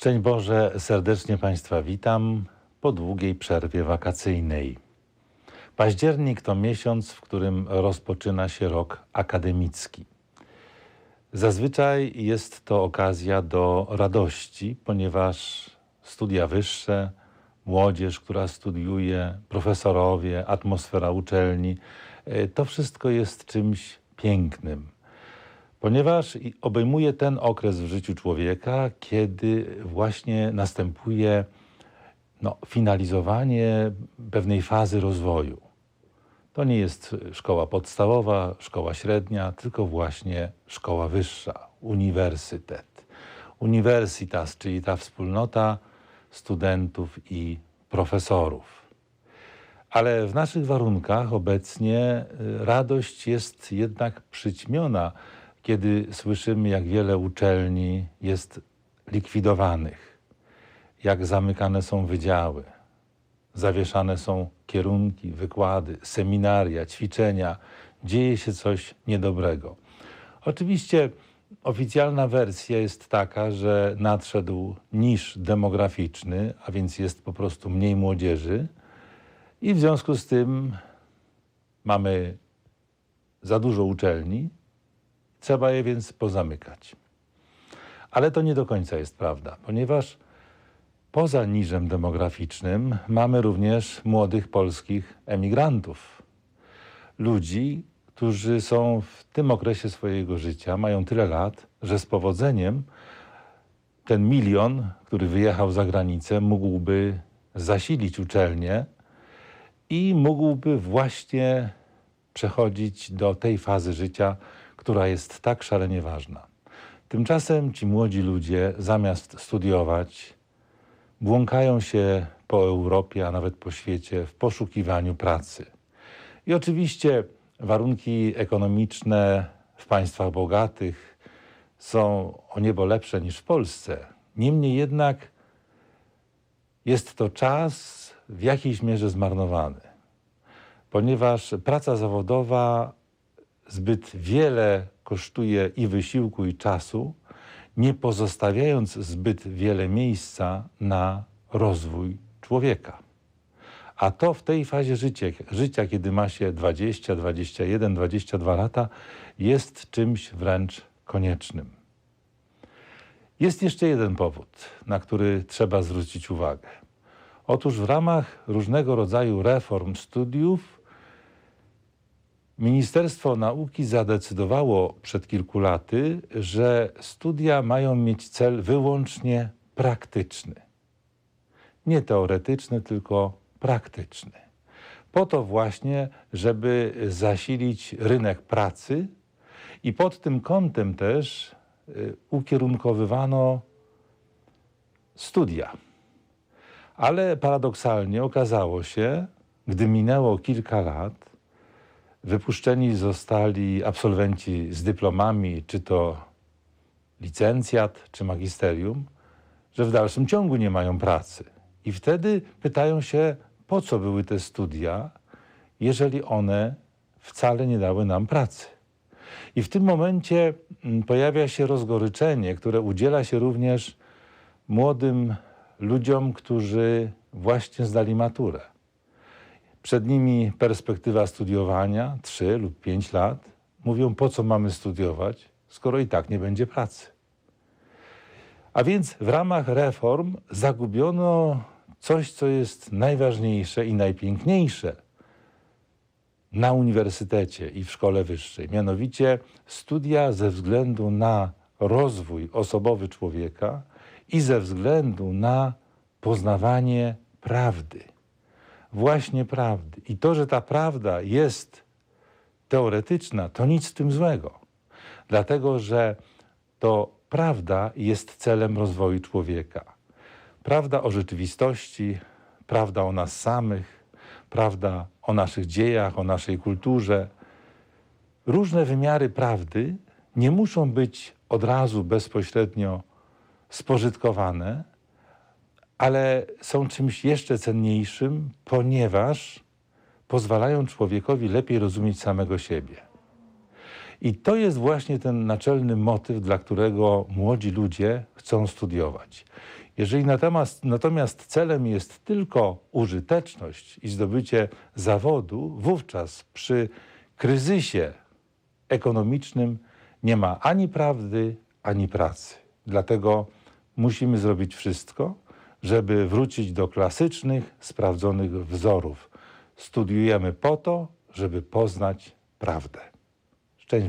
Szczęść Boże, serdecznie Państwa witam po długiej przerwie wakacyjnej. Październik to miesiąc, w którym rozpoczyna się rok akademicki. Zazwyczaj jest to okazja do radości, ponieważ studia wyższe, młodzież, która studiuje, profesorowie, atmosfera uczelni e, to wszystko jest czymś pięknym ponieważ obejmuje ten okres w życiu człowieka, kiedy właśnie następuje no, finalizowanie pewnej fazy rozwoju. To nie jest szkoła podstawowa, szkoła średnia, tylko właśnie szkoła wyższa, uniwersytet. Universitas, czyli ta wspólnota studentów i profesorów. Ale w naszych warunkach obecnie y, radość jest jednak przyćmiona kiedy słyszymy, jak wiele uczelni jest likwidowanych, jak zamykane są wydziały, zawieszane są kierunki, wykłady, seminaria, ćwiczenia, dzieje się coś niedobrego. Oczywiście oficjalna wersja jest taka, że nadszedł niż demograficzny, a więc jest po prostu mniej młodzieży i w związku z tym mamy za dużo uczelni, Trzeba je więc pozamykać. Ale to nie do końca jest prawda, ponieważ poza niżem demograficznym mamy również młodych polskich emigrantów. Ludzi, którzy są w tym okresie swojego życia, mają tyle lat, że z powodzeniem ten milion, który wyjechał za granicę, mógłby zasilić uczelnię i mógłby właśnie przechodzić do tej fazy życia, która jest tak szalenie ważna. Tymczasem ci młodzi ludzie, zamiast studiować, błąkają się po Europie, a nawet po świecie w poszukiwaniu pracy. I oczywiście warunki ekonomiczne w państwach bogatych są o niebo lepsze niż w Polsce. Niemniej jednak jest to czas w jakiejś mierze zmarnowany, ponieważ praca zawodowa zbyt wiele kosztuje i wysiłku, i czasu, nie pozostawiając zbyt wiele miejsca na rozwój człowieka. A to w tej fazie życia, życia, kiedy ma się 20, 21, 22 lata, jest czymś wręcz koniecznym. Jest jeszcze jeden powód, na który trzeba zwrócić uwagę. Otóż w ramach różnego rodzaju reform studiów Ministerstwo Nauki zadecydowało przed kilku laty, że studia mają mieć cel wyłącznie praktyczny. Nie teoretyczny, tylko praktyczny. Po to właśnie, żeby zasilić rynek pracy i pod tym kątem też y, ukierunkowywano studia. Ale paradoksalnie okazało się, gdy minęło kilka lat, Wypuszczeni zostali absolwenci z dyplomami, czy to licencjat, czy magisterium, że w dalszym ciągu nie mają pracy. I wtedy pytają się, po co były te studia, jeżeli one wcale nie dały nam pracy. I w tym momencie mm, pojawia się rozgoryczenie, które udziela się również młodym ludziom, którzy właśnie zdali maturę. Przed nimi perspektywa studiowania 3 lub 5 lat. Mówią, po co mamy studiować, skoro i tak nie będzie pracy. A więc w ramach reform zagubiono coś, co jest najważniejsze i najpiękniejsze na uniwersytecie i w szkole wyższej, mianowicie studia ze względu na rozwój osobowy człowieka i ze względu na poznawanie prawdy właśnie prawdy. I to, że ta prawda jest teoretyczna, to nic z tym złego. Dlatego, że to prawda jest celem rozwoju człowieka. Prawda o rzeczywistości, prawda o nas samych, prawda o naszych dziejach, o naszej kulturze. Różne wymiary prawdy nie muszą być od razu bezpośrednio spożytkowane, ale są czymś jeszcze cenniejszym, ponieważ pozwalają człowiekowi lepiej rozumieć samego siebie. I to jest właśnie ten naczelny motyw, dla którego młodzi ludzie chcą studiować. Jeżeli natomiast, natomiast celem jest tylko użyteczność i zdobycie zawodu, wówczas przy kryzysie ekonomicznym nie ma ani prawdy, ani pracy. Dlatego musimy zrobić wszystko, żeby wrócić do klasycznych, sprawdzonych wzorów. Studiujemy po to, żeby poznać prawdę. Szczęść Boże.